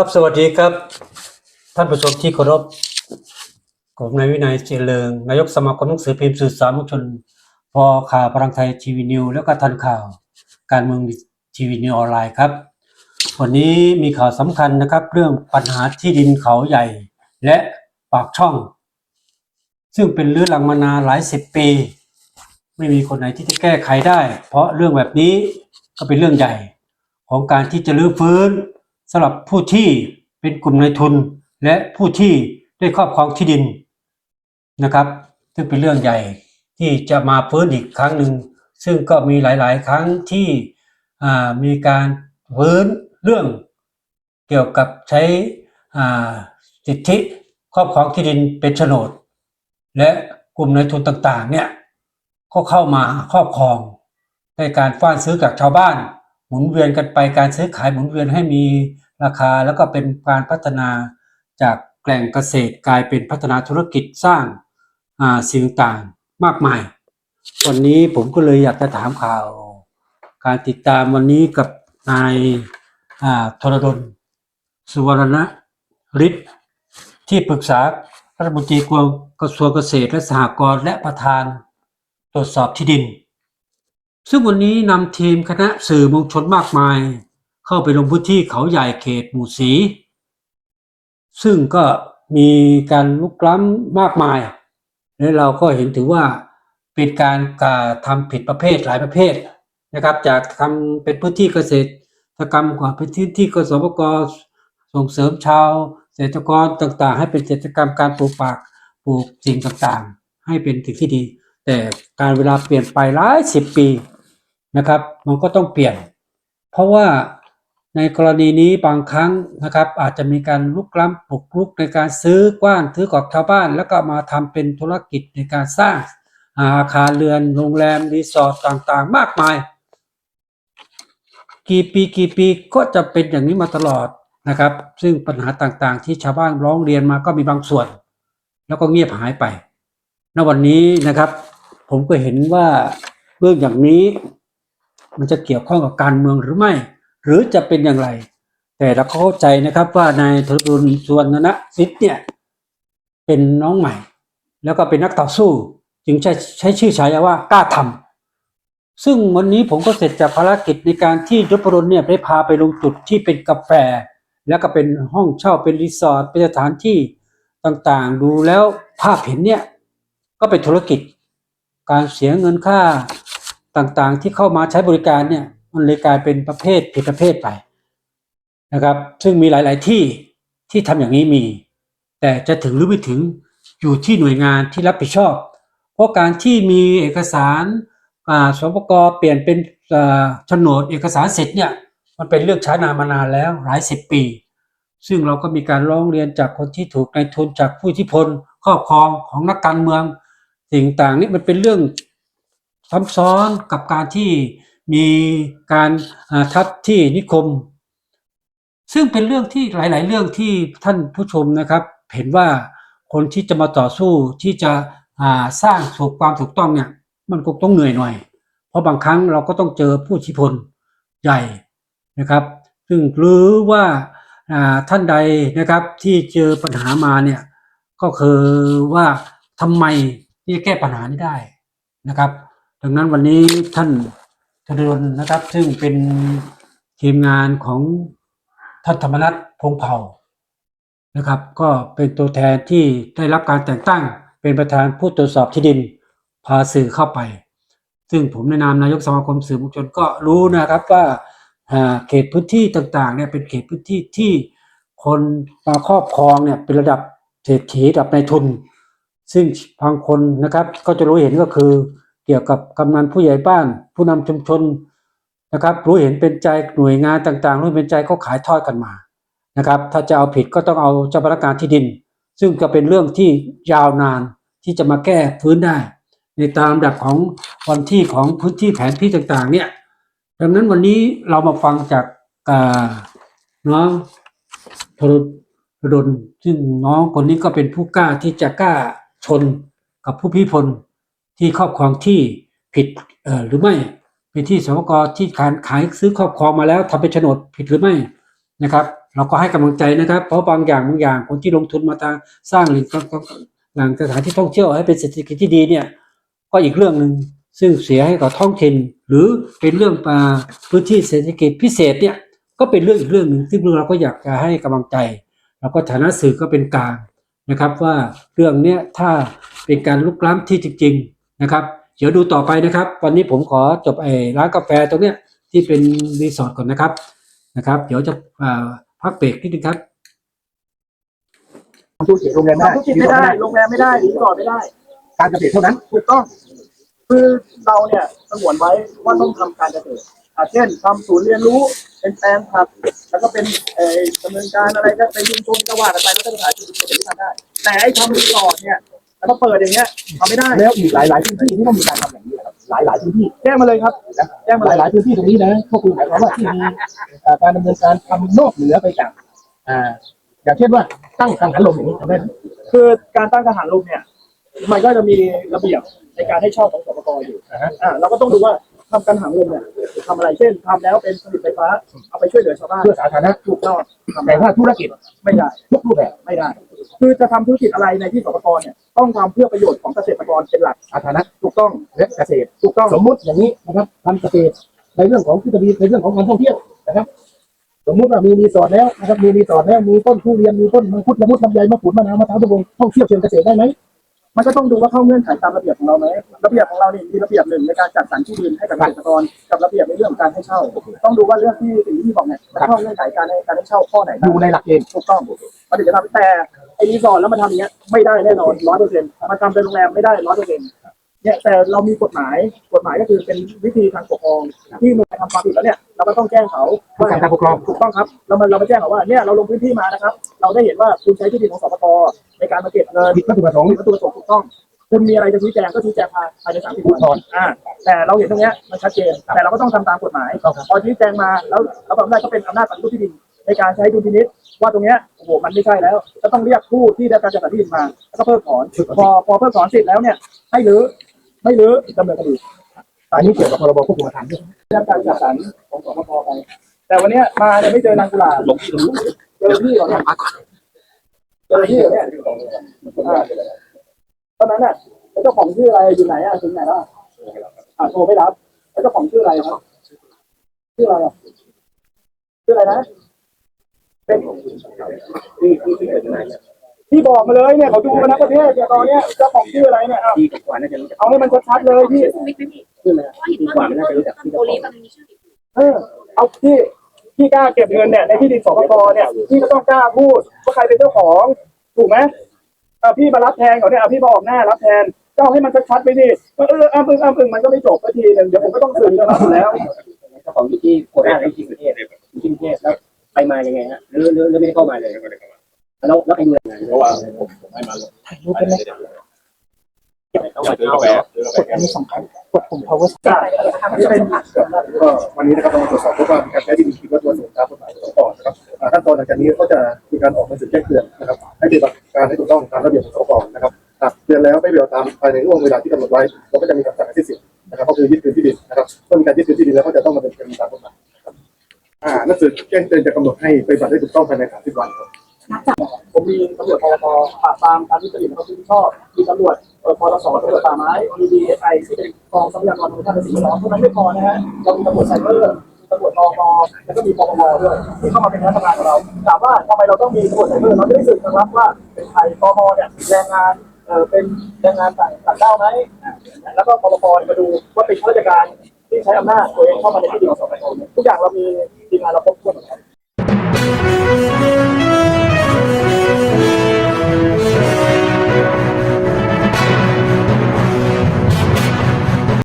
ครับสวัสดีครับ ท่านผู้ชมที่เคารพผมนายวินัยเจริญนายกสมาคมหนังสือพิมพ์สื่อสารมวลชนพอข่าวพลังไทยทีวีนิวแล้วก็ทันข่าว การเมืองทีวีนิวออนไลน์ครับ วันนี้มีข่าวสำคัญนะครับ เรื่องปัญหาที่ดินเขาใหญ่ และปากช่อง ซึ่งเป็นเรื้อรังมานานหลายสิบปี ไม่มีคนไหนที่จะแก้ไขได้ เพราะเรื่องแบบนี้ก็เป็นเรื่องใหญ่ของการที่จะรื้อฟื้น สำหรับผู้ที่เป็นกลุ่มนายทุน และผู้ที่ได้ครอบครองที่ดินนะครับ ซึ่งเป็นเรื่องใหญ่ที่จะมาฟื้นอีกครั้งหนึ่งซึ่งก็มีหลาย ๆ ครั้งที่มีการฟื้นเรื่องเกี่ยวกับใช้สิทธิครอบครองที่ดินเป็นโฉนด และกลุ่มนายทุนต่าง ๆ เนี่ยก็เข้ามาครอบครองในการฟ้านซื้อจากชาวบ้าน หมุนเวียนกันไปการซื้อขายหมุนเวียนให้มีราคาแล้วก็เป็นการพัฒนาจากแกล่งเกษตรกลายเป็นพัฒนาธุรกิจสร้างาสิ่งต่างๆมากมาย วันนี้ผมก็เลยอยากจะถามข่าว การติดตามวันนี้กับนายธรดลสุวรรณฤทธิ์ที่ปรึกษารัฐมนตรีกระทรวงเกษตรและสหกรณ์และประธานตรวจสอบที่ดิน ซึ่งวันนี้นำทีมคณะสื่อมวลชนมากมาย เข้าไปลงพื้นที่เขาใหญ่เขตหมู่สี ซึ่งก็มีการลุกล้ำมากมาย และเราก็เห็นถือว่าเป็นการกระทำผิดประเภทหลายประเภทนะครับ จากทำเป็นพื้นที่เกษตรกรรมกว่าเป็นพื้นที่กสปกส่งเสริมชาวเกษตรกรต่างๆ ให้เป็นเกษตรกรรมการปลูกป่าปลูกสิ่งต่างๆ ให้เป็นสิ่งที่ดี แต่การเวลาเปลี่ยนไปหลายสิบปี นะครับ มันก็ต้องเปลี่ยน เพราะว่าในกรณีนี้บางครั้งนะครับ อาจจะมีการลุกล้ำปลุกรุกในการซื้อกว้านซื้อของชาวบ้าน แล้วก็มาทำเป็นธุรกิจในการสร้างอาคารเรือนโรงแรมรีสอร์ทต่างๆ มากมาย กี่ปีกี่ปีก็จะเป็นอย่างนี้มาตลอดนะครับ ซึ่งปัญหาต่างๆ ที่ชาวบ้านร้องเรียนมาก็มีบางส่วน แล้วก็เงียบหายไปณวันนี้นะครับ ผมก็เห็นว่าเรื่องอย่างนี้ มันจะเกี่ยวข้องกับการเมืองหรือไม่ หรือจะเป็นอย่างไร แต่เราเข้าใจนะครับว่านายธรุณสวนนะสิทธิ์เนี่ยเป็นน้องใหม่ แล้วก็เป็นนักต่อสู้ จึงใช้ใช้ชื่อฉายาว่ากล้าทำซึ่งวันนี้ผมก็เสร็จจากภารกิจในการที่ยศพลเนี่ยได้พาไปลงจุดที่เป็นกาแฟ แล้วก็เป็นห้องเช่าเป็นรีสอร์ทเป็นสถานที่ต่างๆ ดูแล้วภาพเห็นเนี่ยก็เป็นธุรกิจ การเสียเงินค่า ต่างๆ ที่เข้ามาใช้บริการเนี่ยมันเลยกลายเป็นประเภทผิดประเภทไปนะครับ ซึ่งมีหลาย ๆที่ที่ทำอย่างนี้มี แต่จะถึงหรือไม่ถึงอยู่ที่หน่วยงานที่รับผิดชอบ เพราะการที่มีเอกสารอ่าสปกเปลี่ยนเป็นอ่าโฉนดเอกสารสิทธิ์เนี่ยมันเป็นเรื่องช้านานมานานแล้วหลายสิบปี ซึ่งเราก็มีการร้องเรียนจากคนที่ถูกนายทุนจากผู้ทธิพลครอบครองของนักการเมืองสิ่งต่างนี่มันเป็นเรื่อง ซ้ำซ้อนกับการที่มีการทับที่นิคม ซึ่งเป็นเรื่องที่หลาย ๆ เรื่องที่ท่านผู้ชมนะครับ เห็นว่าคนที่จะมาต่อสู้ที่จะสร้างถูกความถูกต้องเนี่ยมันก็ต้องเหนื่อยหน่อย เพราะบางครั้งเราก็ต้องเจอผู้อิพลใหญ่นะครับ ซึ่งหรือว่าอ่าท่านใดนะครับที่เจอปัญหามาเนี่ยก็คือว่าทำไมที่จะแก้ปัญหานี้ได้นะครับ ดังนั้นวันนี้ท่านธนดลนะครับ ซึ่งเป็นทีมงานของท่านธรรมนัฐพงเผ่านะครับ ก็เป็นตัวแทนที่ได้รับการแต่งตั้ง เป็นประธานผู้ตรวจสอบที่ดินพาสื่อเข้าไป ซึ่งผมในนามนายกสมาคมสื่อมวลชนก็รู้นะครับว่าอ่าเขตพื้นที่ต่างๆเนี่ยเป็นเขตพื้นที่ที่คนมาครอบครองเนี่ยเป็นระดับเศรษฐีระดับนายทุน ซึ่งบางคนนะครับก็จะรู้เห็นก็คือ เกี่ยวกับกำนันผู้ใหญ่บ้าน ผู้นำชุมชนนะครับ รู้เห็นเป็นใจหน่วยงานต่างๆ รู้เป็นใจก็ขายทอดกันมานะครับ ถ้าจะเอาผิดก็ต้องเอาเจ้าพนักงานที่ดิน ซึ่งก็เป็นเรื่องที่ยาวนานที่จะมาแก้พื้นได้ ในตามดับของวันที่ของพื้นที่แผนที่ต่างๆ เนี่ยดังนั้นวันนี้เรามาฟังจากอ่าน้องธรดลซึ่งน้องคนนี้ก็เป็นผู้กล้าที่จะกล้าชนกับผู้พิพล ที่ครอบครองที่ผิดหรือไม่เป็นที่สวกที่การขายซื้อครอบครองมาแล้วทำเป็นโฉนดผิดหรือไม่นะครับ เราก็ให้กำลังใจนะครับ เพราะบางอย่างบางอย่างคนที่ลงทุนมาทางสร้างแหล่งหล่งสถานที่ท่องเที่ยวให้เป็นเศรษฐกิจที่ดีเนี่ยก็อีกเรื่องหนึ่งซึ่งเสียให้กับท้องถิ่นหรือเป็นเรื่องปาพื้นที่เศรษฐกิจพิเศษเนี่ยก็เป็นเรื่องอีกเรื่องหนึ่งซึ่งเราก็อยากจะให้กำลังใจเราก็ฐานะสื่อก็เป็นกลางนะครับว่าเรื่องเนี้ยถ้าเป็นการลุกล้ำที่จริง นะครับ เดี๋ยวดูต่อไปนะครับ วันนี้ผมขอจบไอ้ร้านกาแฟตรงเนี้ยที่เป็นรีสอร์ทก่อนนะครับนะครับ เดี๋ยวจะอ่าพักเบรกนิดนึงครับทำธุรกิจโรงแรมไม่ได้ทำธุรกิจไม่ได้โรงแรมไม่ได้รีสอร์ทไม่ได้ การเกษตรเท่านั้นถูกต้อง คือเราเนี่ยสงวนไว้ว่าต้องทำการเกษตรอ่าเช่นทำศูนย์เรียนรู้เป็นแปลงผักแล้วก็เป็นเอ่อดำเนินการอะไรก็เป็นชุมชนก็ว่ากันไปแล้วก็สถานที่เกษตรที่ทำได้ แต่ไอ้ทำรีสอร์ทเนี่ย แล้วก็เปิดอย่างเงี้ยทำไม่ได้แล้วอีกหลายๆพื้นที่ที่ต้องมีการทำอย่างนี้นะครับหลายๆพื้นที่แจ้งมาเลยครับนะแจ้งมาหเลยลายๆพื้นที่ตรงนี้นะก็คือหมายความว่าที่มีเอ่อการดำเนินการทำนอกเหนือไปจากอ่าอย่างเช่นว่าตั้งกังหันลมอย่างนี้ทำได้ไหมคือการตั้งทหารลมเนี่ยมันก็จะมีระเบียบในการให้เช่าของสปกอยู่นะฮะอ่าเราก็ต้องดูว่า ทำการหางลมเนี่ยทำอะไรเช่นทำแล้วเป็นผลิตไฟฟ้า เอาไปช่วยเหลือชาวบ้านเพื่อสาธารณะถูกต้องทำแต่ได้ว่าธุรกิจไม่ได้ ทุกรูปแบบไม่ได้ คือจะทำธุรกิจอะไรในที่สปกเนี่ยต้องทำเพื่อประโยชน์ของเกษตรกรเป็นหลักสาธารณะถูกต้องและเกษตร ถูกต้องสมมุติอย่างนี้นะครับทำเกษตรในเรื่องของทฤษฎีในเรื่องของการท่องเที่ยวนะครับ สมมุติว่ามีรีสอร์ทแล้วนะครับมีรีสอร์ทแล้วมีต้นทุเรียนมีต้นมังคุดละมุดลำไยมะกรูดมะนาวมะพร้าวทุกวงท่องเที่ยวเชิงเกษตรได้ไหม มันก็ต้องดูว่าเข้าเงื่อนไขตามระเบียบของเราไหมระเบียบของเราเนี่ยมีระเบียบหนึ่งในการจัดสรรที่ดินให้กับเกษตรกรกับระเบียบในเรื่องของการให้เช่า ต้องดูว่าเรื่องที่สิ่งที่พี่บอกเนี่ยมันเข้าเงื่อนไขการให้การให้เช่าข้อไหนอบ้างยู่ในหลักเกณฑ์ ถูกต้องมันถึงจะทำแต่ไอ้รีสอร์ทแล้วมาทำอย่างเงี้ยไม่ได้แน่นอนร้อยเปอร์เซ็นต์มาทำเป็นโรงแรมไม่ได้ร้อยเปอร์เซ็นต์ เนี่ยแต่เรามีกฎหมายกฎหมายก็คือเป็นวิธีทางปกครองที่มันทำความผิดแล้วเนี่ยเราก็ต้องแจ้งเขาผู้การการปกครองถูกต้องครับเรามาเรามาแจ้งเขาว่าเนี่ยเราลงพื้นที่มานะครับ เราได้เห็นว่าคุณใช้ที่ดินของสปกในการมาเก็บเงินผิดวัตถุประสงค์มีวัตถุประสงค์ถูกต้อง คุณมีอะไรจะชี้แจงก็ชี้แจงภายภายในสามสิบอุทธวัรนณ์อ่าแต่เราเห็นตรงเนี้ยมันชัดเจนแต่เราก็ต้องทำตามกฎหมายต้องครับพอชี้แจงมาแล้วเราทำได้ก็เป็นอำนาจปฏิรูปที่ดินในการใช้ดุลพินิษว่าตรงเนี้ยโอ้โหมันไม่ใช่แล้วก็ต้องเรียกผู้ที่ได้รับการจัดสรรที่ดินมาแล้วก็เพิกถอนพอพอเพิกถอนเสร็จแล้วเนี่ยให้รื้อ ไม่รื้อดำเนินคดีอันนี้เกี่ยวกับพรบควบคุมอาคารด้วยได้รับการจัดสรรของสปกไป แต่วันเนี้ยมาเนี่ยไม่เจอนางกุหลาบเจอพี่เหรอเนี่ยเจอพี่เหรอเนี่ยอ่าตอนนั้นน่ะแล้วเจ้าของชื่ออะไรอยู่ไหนอะถึงไหนแล้วอะอ่าโทรไม่รับแล้วเจ้าของชื่ออะไรครับชื่ออะไรอะชื่ออะไรนะเป็นที่ไหน พี่บอกมาเลยเนี่ยเขาดูมาทั้งประเทศเนี่ยตอนเนี้ยเจ้าของชื่ออะไรเนี่ยเอาที่กว่าน่าจะรู้จักเอาให้มันชัดๆเลยพี่ชื่อวิทย์ไหมพี่ขึ้นนะเพราะเห็นว่ามีต้นต้นโพลีมันมีชื่ออีกเออเอาพี่พี่กล้าเก็บเงินเนี่ยในที่ดินสปกเนี่ยพี่ก็ต้องกล้าพูดว่าใครเป็นเจ้าของถูกไหมเออพี่มารับแทนเขาเนี่ยเอาพี่มาออกหน้ารับแทนก็เอาให้มันชัดๆไปดิว่าเอออ้ามึงอ้ามึงมันก็ไม่จบสักทีหนึงเดี๋ยวผมก็ต้องสืบกันแล้วเจ้าของอยู่ที่โคราชอยู่ที่ประเทศอยู่ที่ประเทศแล้วไปมายังไงฮะหรือหรือหรือไม่ได้เข้ามาเลย แล้วแล้วไอ้เงินงานเพราะว่าผมผมให้มาลงรู้เป็นไหมต้องมาซื้อกาแฟซื้อกาแฟอันนี้สำคัญกดปุ่ม power ใช่นี่เป็นก็วันนี้นะครับเราตรวจสอบพบว่ามีการใช้ที่ดินผิดวัตถุประสงค์ตามกฎหมายสปอนะครับอ่าขั้นตอนหลังจากนี้ก็จะมีการออกหนังสือแจ้งเตือนนะครับ ให้ปฏิบัติการให้ถูกต้องตามระเบียบของสปอนะครับหากเตือนแล้วไม่ปฏิบัติตามภายในช่วงเวลาที่กำหนดไว้เราก็จะมีคำสั่งให้สิ้นสุดนะครับก็คือยึดคืนที่ดินนะครับเมื่อมีการยึดคืนที่ดินแล้วก็จะต้องดำเนินคดีตามกฎหมายครับอ่าหนังสือแจ้งเตือนจะกำหนดให้ปฏิบัติให้ถูกต้องภายใน30วันครับ ผมมีตำรวจปปปราบปรามการทุจริตและประพฤติมิชอบ มีตำรวจเอ่อปตสตำรวจป่าไม้มีดีเอสไอที่เป็นกองทรัพยากรธรรมชาติและสิ่งแวดล้อมเท่านั้นไม่พอนะฮะเรามีตำรวจไซเบอร์ตำรวจนมแล้วก็มีปปมด้วยที่เข้ามาเป็นคณะทำงานของเราถามว่าทำไมเราต้องมีตำรวจไซเบอร์เราจะได้สืบนะครับว่าเป็นใครปมเนี่ยแรงงานเอ่อเป็นแรงงานต่างต่างด้าวไหมแล้วก็ปปมาดูว่าเป็นข้าราชการที่ใช้อำนาจตัวเองเข้ามาในที่ดินของสปกทุกอย่างเรามีทีมงานเราครบถ้วนหมด